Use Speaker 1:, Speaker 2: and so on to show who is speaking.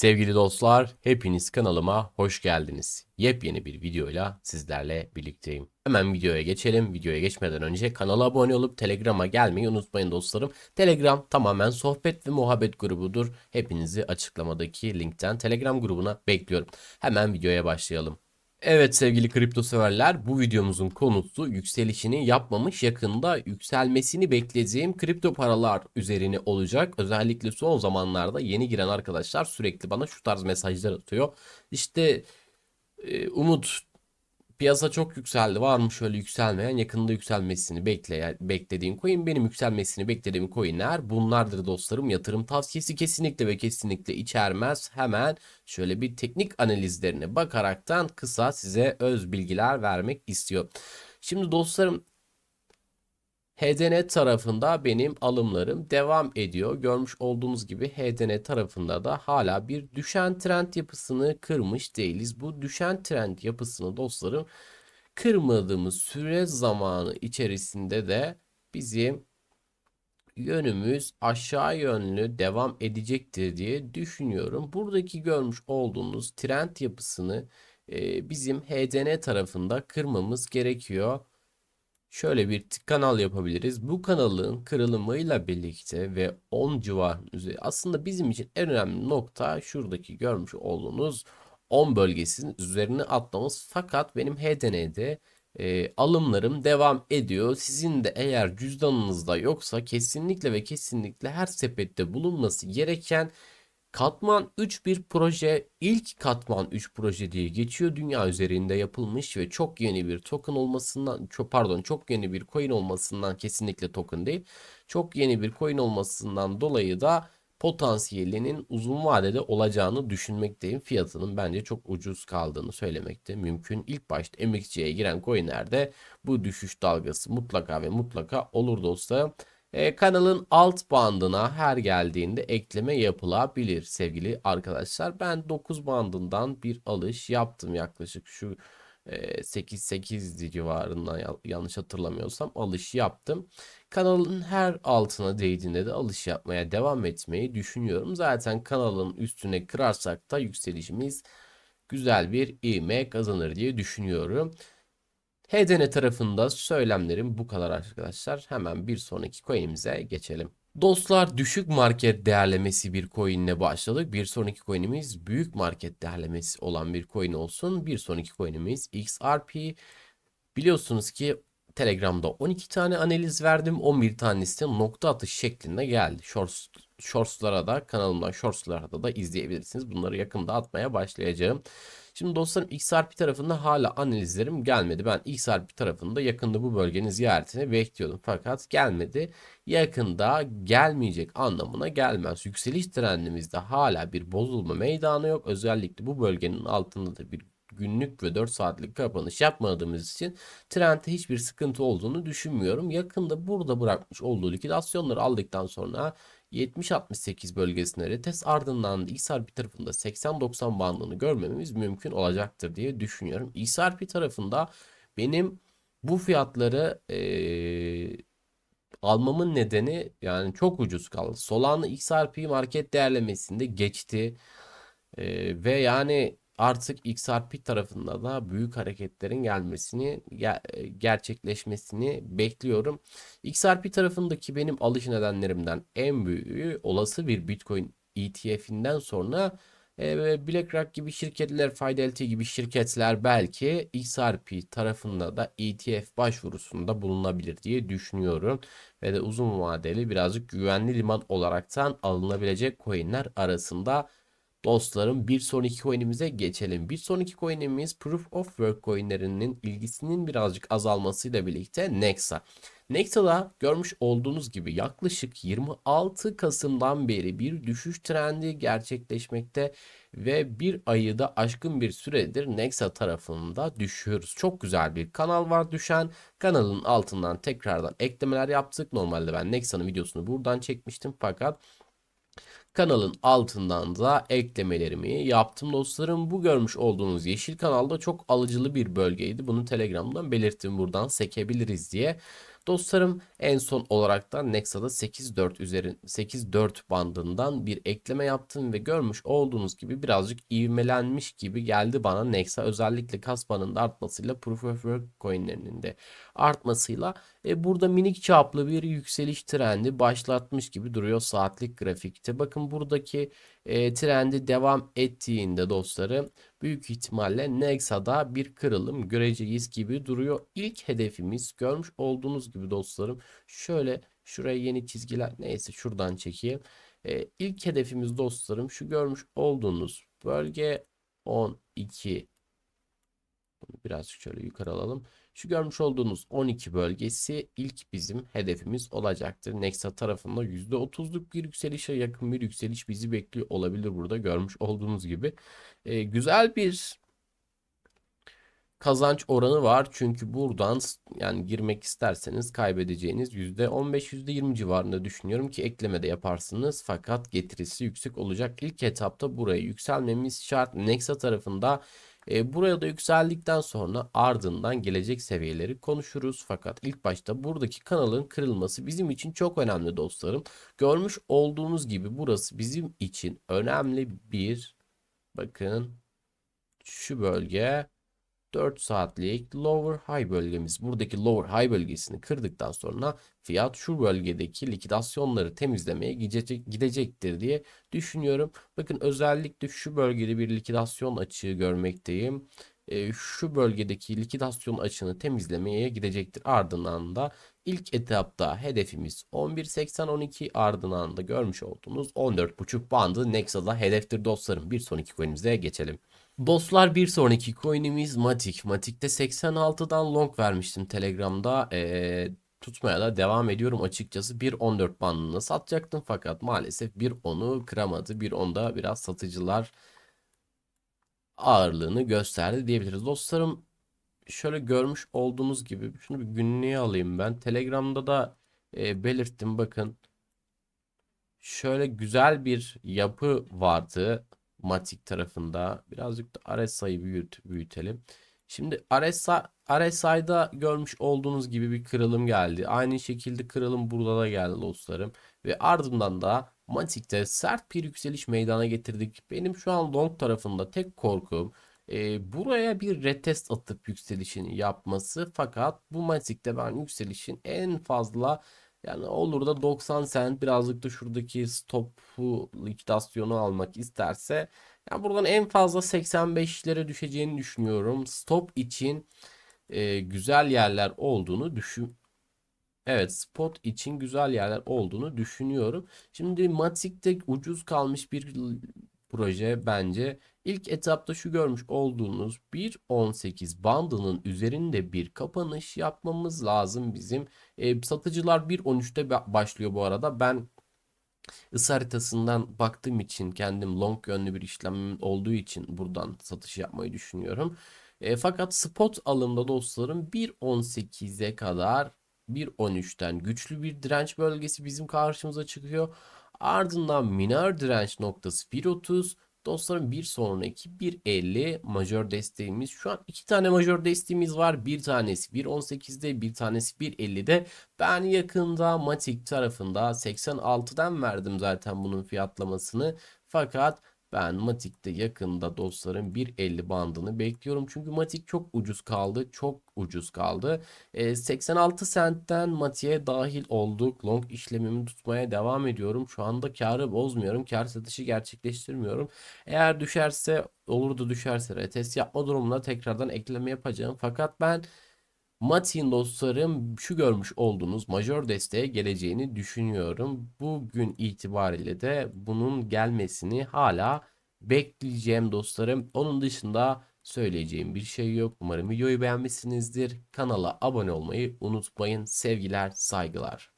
Speaker 1: Sevgili dostlar, hepiniz kanalıma hoş geldiniz. Yepyeni bir videoyla sizlerle birlikteyim. Hemen videoya geçelim. Videoya geçmeden önce kanala abone olup Telegram'a gelmeyi unutmayın dostlarım. Telegram tamamen sohbet ve muhabbet grubudur. Hepinizi açıklamadaki linkten Telegram grubuna bekliyorum. Hemen videoya başlayalım. Evet sevgili kripto severler bu videomuzun konusu yükselişini yapmamış yakında yükselmesini beklediğim kripto paralar üzerine olacak. Özellikle son zamanlarda yeni giren arkadaşlar sürekli bana şu tarz mesajlar atıyor. İşte e, Umut piyasa çok yükseldi. Var mı şöyle yükselmeyen? Yakında yükselmesini bekleyen beklediğin coin. Benim yükselmesini beklediğim coinler bunlardır dostlarım. Yatırım tavsiyesi kesinlikle ve kesinlikle içermez. Hemen şöyle bir teknik analizlerine bakaraktan kısa size öz bilgiler vermek istiyor. Şimdi dostlarım HDN tarafında benim alımlarım devam ediyor. Görmüş olduğunuz gibi HDN tarafında da hala bir düşen trend yapısını kırmış değiliz. Bu düşen trend yapısını dostlarım kırmadığımız süre zamanı içerisinde de bizim yönümüz aşağı yönlü devam edecektir diye düşünüyorum. Buradaki görmüş olduğunuz trend yapısını bizim HDN tarafında kırmamız gerekiyor şöyle bir kanal yapabiliriz. Bu kanalın kırılımıyla birlikte ve 10 civarın üzeri aslında bizim için en önemli nokta şuradaki görmüş olduğunuz 10 bölgesinin üzerine atlamamız. Fakat benim HDN'de e, alımlarım devam ediyor. Sizin de eğer cüzdanınızda yoksa kesinlikle ve kesinlikle her sepette bulunması gereken Katman 3 bir proje ilk Katman 3 proje diye geçiyor. Dünya üzerinde yapılmış ve çok yeni bir token olmasından çok pardon çok yeni bir coin olmasından kesinlikle token değil. Çok yeni bir coin olmasından dolayı da potansiyelinin uzun vadede olacağını düşünmekteyim. Fiyatının bence çok ucuz kaldığını söylemekte mümkün. İlk başta MXC'ye giren coinlerde bu düşüş dalgası mutlaka ve mutlaka olur dostlarım. E, kanalın alt bandına her geldiğinde ekleme yapılabilir sevgili arkadaşlar. Ben 9 bandından bir alış yaptım yaklaşık şu e, 8-8 civarından yanlış hatırlamıyorsam alış yaptım. Kanalın her altına değdiğinde de alış yapmaya devam etmeyi düşünüyorum. Zaten kanalın üstüne kırarsak da yükselişimiz güzel bir ivme kazanır diye düşünüyorum. HDN tarafında söylemlerim bu kadar arkadaşlar. Hemen bir sonraki coin'imize geçelim. Dostlar düşük market değerlemesi bir coin ile başladık. Bir sonraki coin'imiz büyük market değerlemesi olan bir coin olsun. Bir sonraki coin'imiz XRP. Biliyorsunuz ki Telegram'da 12 tane analiz verdim. 11 tanesi de nokta atış şeklinde geldi. Shorts, shorts'lara da kanalımdan shorts'lara da, da izleyebilirsiniz. Bunları yakında atmaya başlayacağım. Şimdi dostlarım XRP tarafında hala analizlerim gelmedi. Ben XRP tarafında yakında bu bölgenin ziyaretini bekliyordum. Fakat gelmedi. Yakında gelmeyecek anlamına gelmez. Yükseliş trendimizde hala bir bozulma meydanı yok. Özellikle bu bölgenin altında da bir günlük ve 4 saatlik kapanış yapmadığımız için trendte hiçbir sıkıntı olduğunu düşünmüyorum. Yakında burada bırakmış olduğu likidasyonları aldıktan sonra 70-68 bölgesine retest ardından XRP tarafında 80-90 bandını görmemiz mümkün olacaktır diye düşünüyorum. XRP tarafında benim bu fiyatları ee, almamın nedeni yani çok ucuz kaldı. Solana XRP market değerlemesinde geçti. E, ve yani artık XRP tarafında da büyük hareketlerin gelmesini gerçekleşmesini bekliyorum. XRP tarafındaki benim alış nedenlerimden en büyüğü olası bir Bitcoin ETF'inden sonra e, BlackRock gibi şirketler, Fidelity gibi şirketler belki XRP tarafında da ETF başvurusunda bulunabilir diye düşünüyorum. Ve de uzun vadeli birazcık güvenli liman olaraktan alınabilecek coinler arasında Dostlarım bir sonraki coin'imize geçelim. Bir sonraki coin'imiz Proof of Work coin'lerinin ilgisinin birazcık azalmasıyla birlikte Nexa. Nexa'da görmüş olduğunuz gibi yaklaşık 26 Kasım'dan beri bir düşüş trendi gerçekleşmekte ve bir ayı da aşkın bir süredir Nexa tarafında düşüyoruz. Çok güzel bir kanal var düşen. Kanalın altından tekrardan eklemeler yaptık. Normalde ben Nexa'nın videosunu buradan çekmiştim fakat Kanalın altından da eklemelerimi yaptım dostlarım. Bu görmüş olduğunuz yeşil kanalda çok alıcılı bir bölgeydi. Bunu Telegram'dan belirttim buradan sekebiliriz diye. Dostlarım en son olarak da Nexa'da 8.4 üzerin 8.4 bandından bir ekleme yaptım ve görmüş olduğunuz gibi birazcık ivmelenmiş gibi geldi bana Nexa özellikle kasmanın da artmasıyla Proof of Work coinlerinin de artmasıyla e, burada minik çaplı bir yükseliş trendi başlatmış gibi duruyor saatlik grafikte. Bakın buradaki e, trendi devam ettiğinde dostlarım büyük ihtimalle Nexa'da bir kırılım göreceğiz gibi duruyor. İlk hedefimiz görmüş olduğunuz gibi dostlarım şöyle şuraya yeni çizgiler neyse şuradan çekeyim. E, ilk hedefimiz dostlarım şu görmüş olduğunuz bölge 12 birazcık şöyle yukarı alalım. Şu görmüş olduğunuz 12 bölgesi ilk bizim hedefimiz olacaktır. Nexa tarafında %30'luk bir yükselişe yakın bir yükseliş bizi bekliyor olabilir burada görmüş olduğunuz gibi. Ee, güzel bir kazanç oranı var. Çünkü buradan yani girmek isterseniz kaybedeceğiniz %15-%20 civarında düşünüyorum ki ekleme de yaparsınız. Fakat getirisi yüksek olacak. İlk etapta buraya yükselmemiz şart. Nexa tarafında e, buraya da yükseldikten sonra ardından gelecek seviyeleri konuşuruz. Fakat ilk başta buradaki kanalın kırılması bizim için çok önemli dostlarım. Görmüş olduğunuz gibi burası bizim için önemli bir bakın şu bölge 4 saatlik lower high bölgemiz. Buradaki lower high bölgesini kırdıktan sonra fiyat şu bölgedeki likidasyonları temizlemeye gidecek, gidecektir diye düşünüyorum. Bakın özellikle şu bölgede bir likidasyon açığı görmekteyim. E, şu bölgedeki likidasyon açığını temizlemeye gidecektir. Ardından da ilk etapta hedefimiz 11.80-12 ardından da görmüş olduğunuz 14.5 bandı Nexa'da hedeftir dostlarım. Bir sonraki coin'imize geçelim. Dostlar bir sonraki coin'imiz Matic. Matic'te 86'dan long vermiştim Telegram'da. Ee, tutmaya da devam ediyorum açıkçası. 1.14 bandını satacaktım fakat maalesef 1.10'u kıramadı. 1.10'da biraz satıcılar ağırlığını gösterdi diyebiliriz. Dostlarım şöyle görmüş olduğunuz gibi şunu bir günlüğe alayım ben. Telegram'da da e, belirttim bakın. Şöyle güzel bir yapı vardı. Matic tarafında. Birazcık da RSI'yi büyüt, büyütelim. Şimdi RSI, RSI'da görmüş olduğunuz gibi bir kırılım geldi. Aynı şekilde kırılım burada da geldi dostlarım. Ve ardından da Matic'te sert bir yükseliş meydana getirdik. Benim şu an long tarafında tek korkum e, buraya bir retest atıp yükselişini yapması. Fakat bu Matic'te ben yükselişin en fazla yani olur da 90 cent birazcık da şuradaki stopu likidasyonu almak isterse yani buradan en fazla 85'lere düşeceğini düşünüyorum. Stop için e, güzel yerler olduğunu düşün Evet spot için güzel yerler olduğunu düşünüyorum. Şimdi Matic'te ucuz kalmış bir proje bence. İlk etapta şu görmüş olduğunuz 1.18 bandının üzerinde bir kapanış yapmamız lazım bizim. E, satıcılar 1.13'te başlıyor bu arada. Ben ısı haritasından baktığım için kendim long yönlü bir işlemim olduğu için buradan satış yapmayı düşünüyorum. E, fakat spot alımda dostlarım 1.18'e kadar 1.13'ten güçlü bir direnç bölgesi bizim karşımıza çıkıyor. Ardından minor direnç noktası 1.30. Dostlarım bir sonraki 1.50 majör desteğimiz. Şu an iki tane majör desteğimiz var. Bir tanesi 1.18'de bir tanesi 1.50'de. Ben yakında Matic tarafında 86'dan verdim zaten bunun fiyatlamasını. Fakat ben Matic'te yakında dostlarım 1.50 bandını bekliyorum. Çünkü Matic çok ucuz kaldı. Çok ucuz kaldı. E, 86 centten Matic'e dahil olduk. Long işlemimi tutmaya devam ediyorum. Şu anda karı bozmuyorum. Kar satışı gerçekleştirmiyorum. Eğer düşerse olur da düşerse retest yapma durumunda tekrardan ekleme yapacağım. Fakat ben Matin dostlarım şu görmüş olduğunuz majör desteğe geleceğini düşünüyorum. Bugün itibariyle de bunun gelmesini hala bekleyeceğim dostlarım. Onun dışında söyleyeceğim bir şey yok. Umarım videoyu beğenmişsinizdir. Kanala abone olmayı unutmayın. Sevgiler, saygılar.